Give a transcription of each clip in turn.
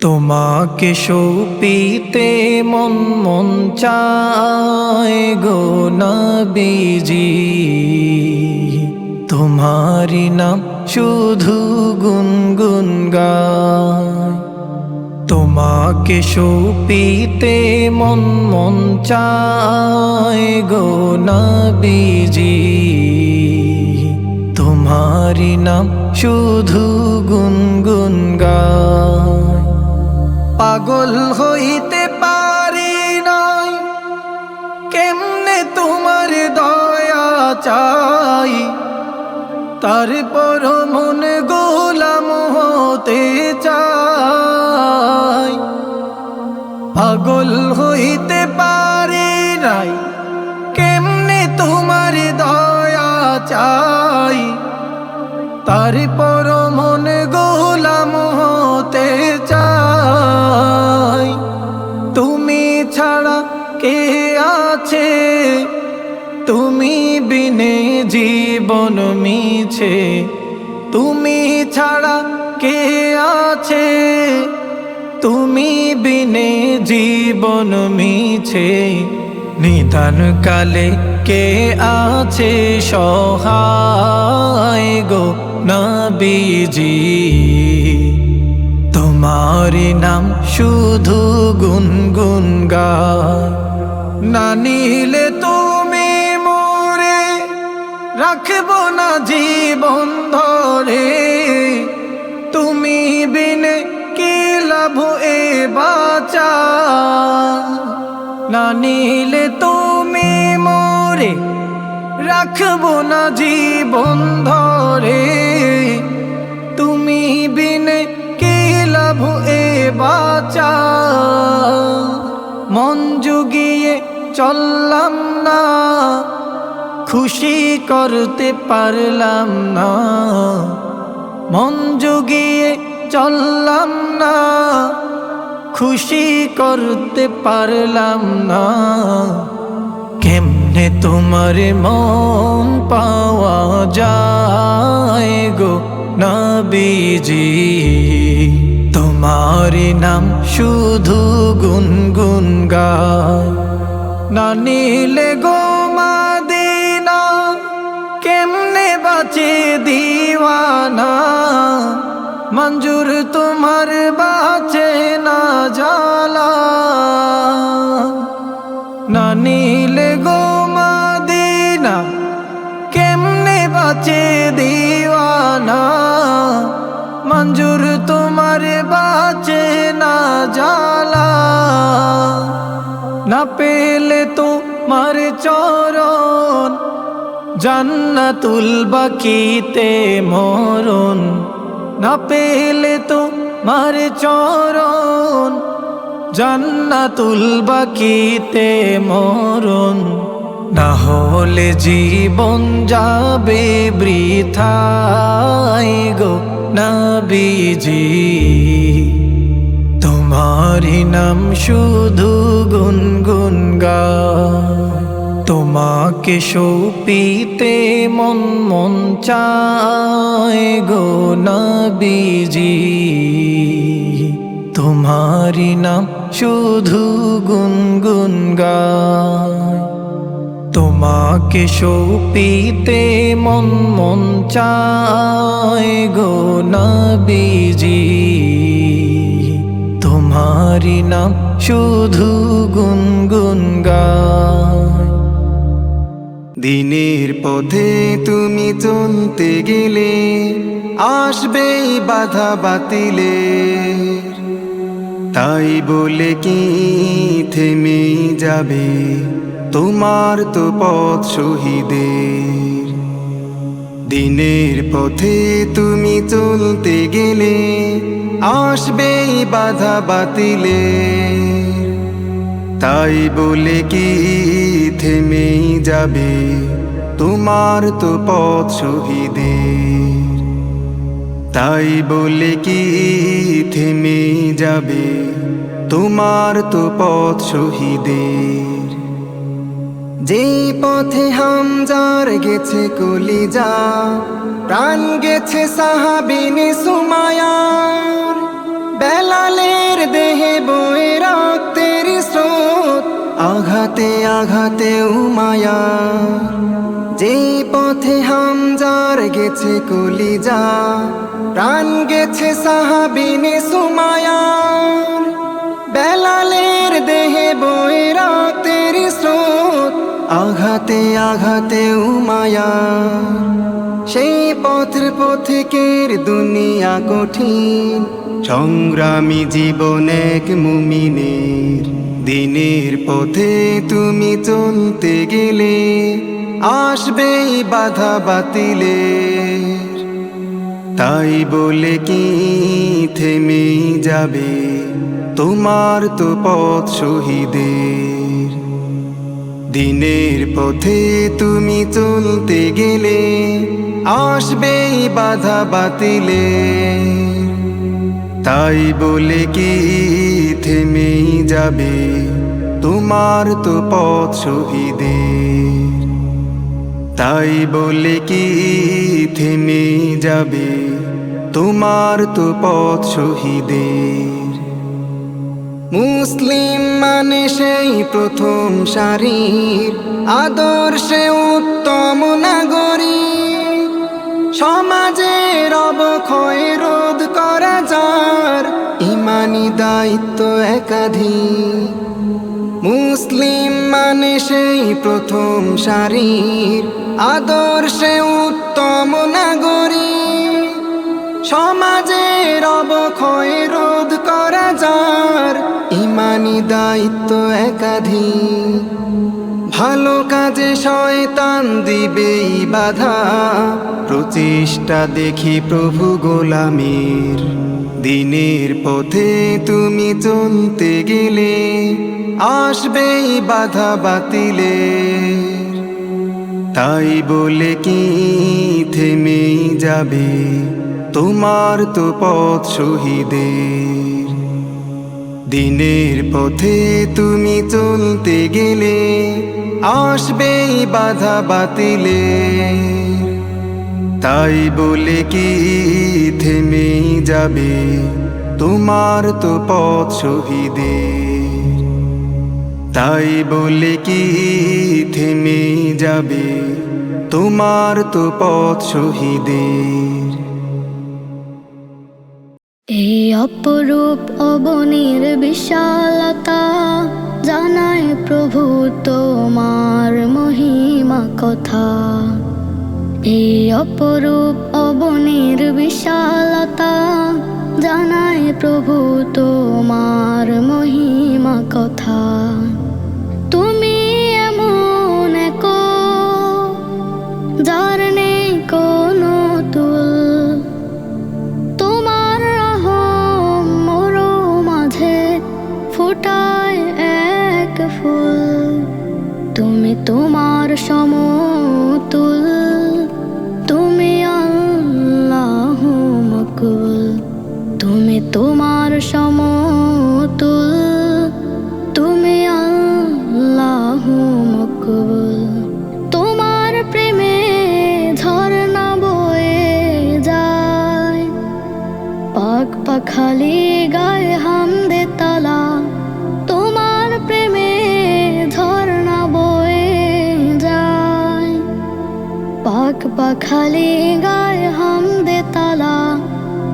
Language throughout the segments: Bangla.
তোমাকে সৌপিতে মন মন চায় গো নবীজি। তোমারি নাম শুধু গুনগুন গায়। তোমাকে সৌপিতে মন মন চায় গো নবীজি। তোমারি নাম শুধু গুনগুন গায়। পাগল হইতে পারি নাই। কেমনে তোমার দয়া চাই? তারপর মন গোলাম হতে চাই। পাগল হইতে পারি নাই। কেমনে তোমার দয়া চাই? তারপর মিছে তুমি ছাড়া কে আছে? তুমি বিনে জীবন মিছে নিদান কালে কে আছে? সহায় গো নবীজি তোমারি নাম শুধু গুনগুন গায়। না নিলে রাখব না জীবন ধরে। তুমি বিনে কি লাভ এ বাচা? না নিলে তুমি মোরে, রাখব না জীবন ধরে। তুমি বিনে কি লাভ এ বাচা? মন জুগিয়ে চললাম না। খুশি করতে পারলাম না। মন জুগিয়ে চললাম না। খুশি করতে পারলাম না। কেমনে তোমার মন পাওয়া যায় গো নবীজি? তোমার নাম শুধু গুনগুন গায়। না নীলে গো বাঁচে দিওয়ানা, মঞ্জুর তোমার বাঁচে না জালা না নীলে গো মাদিনা, কেমনে বাঁচে দিওয়ানা, মঞ্জুর তোমার বাঁচে না জালা না পেলে তো মার চরণ জান্নাতুল বাকিতে মরণ না পেলে তো মার চরণ। জান্নাতুল বাকিতে মরণ না হলে জীবন যাবে বৃথায় গো নবীজি। তোমারি নাম শুধু গুনগুন গায়। তোমাকে সৌপিতে মন মন চায় গো নবীজি। তোমারি নাম শুধু গুনগুন গায়। তোমাকে সৌপিতে মন মন চায় গো নবীজি। তোমারি নাম শুধু গুনগুন গায়। দিনের পথে তুমি চলতে গেলে আসবেই বাধা বাতিলে তাই বলে কি থেমে যাবে? তোমার তো পথ শহীদের। দিনের পথে তুমি চলতে গেলে আসবেই বাধা বাতিলে তাই বলে কি থেমে যাবে? তোমার তো পথ শহীদের। তাই বলে কি থেমে যাবে? তোমার তো পথ শহীদের। যে পথে হামজার গেছে কলিজা, প্রাণ গেছে সাহাবিনী সুমায়ার, বেলালের দেহে বয়ে স্রোত আঘাতে আঘাতে উমায়া। যে পথে হামজার গেছে কলিজা, প্রাণ গেছে সাহাবিনে সুমায়ার বেলালের দেহে বয়ে রক্তের স্রোত, আঘাতে আঘাতে উমায়া। সেই পথের পথিকের দুনিয়া কঠিন, সংগ্রামী জীবন এক মুমিনের। দিনের পথে তুমি চলতে গেলে আসবেই বাধা বাতিলে। তাই বলে কি থেমে যাবে? তোমার তো পথ শহীদের। দিনের পথে তুমি চলতে গেলে আসবেই বাধা বাতিলে। তাই বলে কি থেমে যাবে তোমার তো পথ শহীদের। তাই বলে কি থেমে যাবে তোমার তো পথ শহীদের। মুসলিম মানে সেই প্রথম সারির আদর্শে উত্তম নাগরিক। সমাজের অবক্ষয় দায়িত্ব একাধিক। মুসলিম মানে সেই প্রথম সারির আদর্শে উত্তম নাগরিক। সমাজের অবক্ষয় রোধ করা যার ইমানি দায়িত্ব একাধিক। ভালো কাজে শয়তান দিবেই বাধা। প্রচেষ্টা দেখি প্রভু গোলামের। দিনের পথে তুমি চলতে গেলে আসবেই বাধা বাতিলে তাই বলে কি থেমে যাবে? তোমার তো পথ শহীদের। দিনের পথে তুমি চলতে গেলে আসবেই বাধা বাতিলে। তাই বলে কি থেমে যাবে? তোমার তো পথ শহীদের। তাই বলে কি থেমে যাবে? তোমার তো পথ শহীদের। এই অপরূপ অবনীর বিশালতা জানায় প্রভু তোমার মহিমা কথা। এই অপরূপ অবনের বিশালতা জানাই প্রভু তোমার মহিমা কথা। সমতুল, তুমি আল্লাহ মকুল, তুমি তোমার সমতুল, তুমি আল্লাহ মকুল। তোমার প্রেমে ঝর্ণা বয়ে যায়, পাক পাখালি পাক গায়ে হাম হামদে তালা।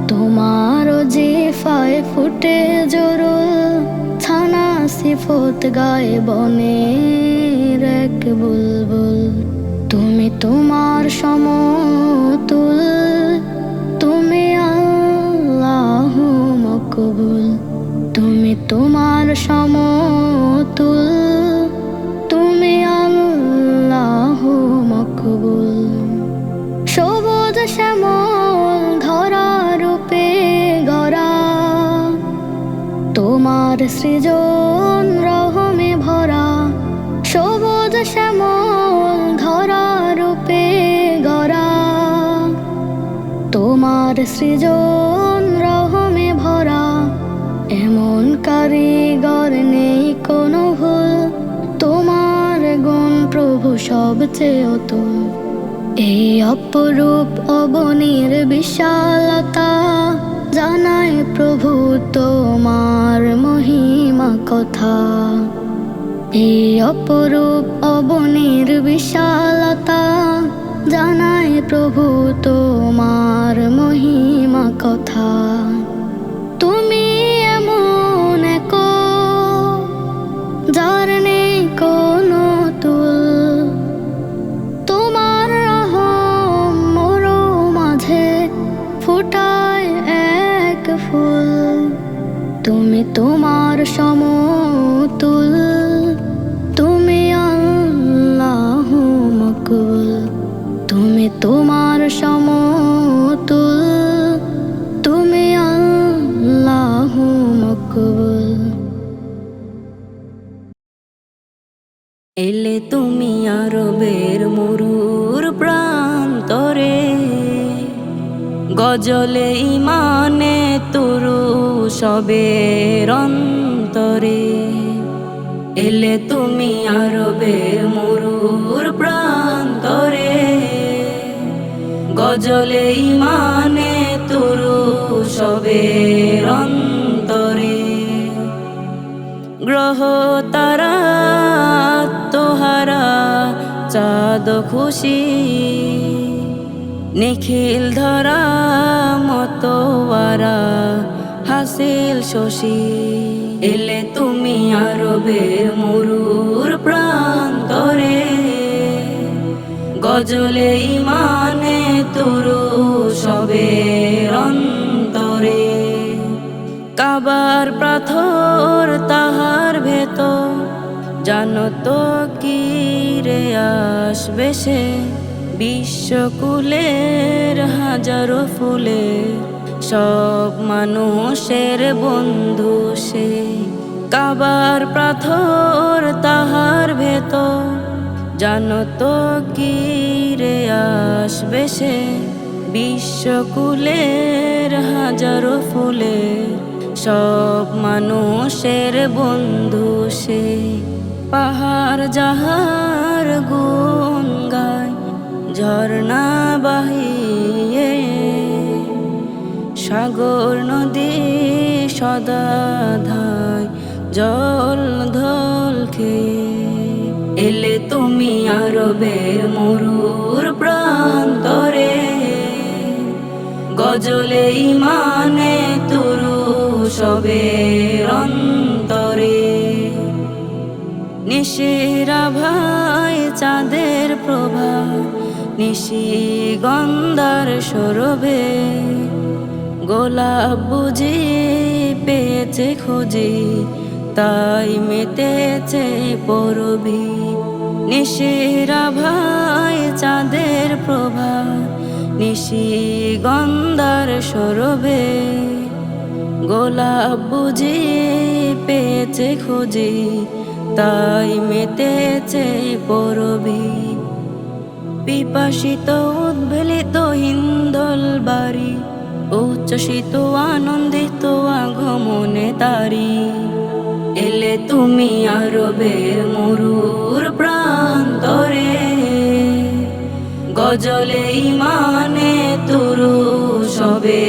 তোমার জিফায় ফুটে জরুল, ছানা সিফত গায়ে বনে এক বুলবুল। তুমি তোমার সমতুল, তুমি আল্লাহ মকবুল। তুমি তোমার তোমার সৃজন রহমে ভরা, এমন কারিগর নেই কোনো ভুল। তোমার গুণ প্রভু সবচেয়ে অতুল এই অপরূপ অবনীর বিশালতা জানায় প্রভু তোমার মহিমা কথা। এই অপরূপ অবনীর বিশালতা জানায় প্রভু তোমার তুমি তোমার সমতুল। তুমি আল্লাহ মকুল তুমি তোমার সমতুল। তুমি আল্লাহ মকুল এলে তুমি আরবের মরুর প্রান্তরে। গজলে ইমানে তুরু সবের অন্তরে এলে তুমি আরবের মরুর প্রান্তরে। গজলে ইমানে তুরু সবের অন্তরে। গ্রহ তারা তোহারা চাঁদ খুশি, নিখিল ধরা মতোয়ারা। হাসিল শশী। এলে তুমি আরবের মরুর প্রান্তরে। গজলে ইমানে তুরু সবে অন্তরে। কাবার পাথর তাহার ভেতর, জানো তো কি রে আসবে সে? বিশ্বকুলের হাজারো ফুলে সব মানুষের বন্ধু সে। কাবার পাথর তাহার ভেতর। জানো তো কি রে আসবে সে? বিশ্বকুলের হাজারো ফুলে সব মানুষের বন্ধু সে। পাহাড় যাহার গুণ গায়। ঝর্ণা বাহিয়ে সাগর নদী সদা ধায়, জল ধল এলে তুমি আরবের মরুর প্রান্তরে, গজলে ইমানে তরু সবে অন্তরে। নিশিরা ভাই চাঁদের প্রভা, নিশি গন্ধার সরবে গোলাপ বুঝি পেয়েছে খুঁজি, তাই মেতেছে পরবি। নিশিরা ভাই চাঁদের প্রভা নিশি গন্ধার সরবে। গোলাপ বুঝি পেয়েছে খুঁজি, তাই মেতেছে পরবি। পিপাসিত উদ্বেলিত হিন্দল বাড়ি উচ্ছ্বসিত আনন্দিত আগমনে তারি। এলে তুমি আরবের মরুর প্রান্তরে। গজলে ইমানে তুরু সবে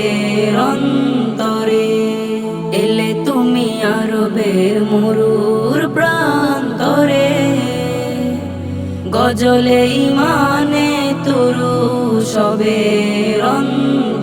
অন্তরে। এলে তুমি আরবের মরুর প্রান্তরে। গজলে ইমানে তুরু সবে অন্তরে।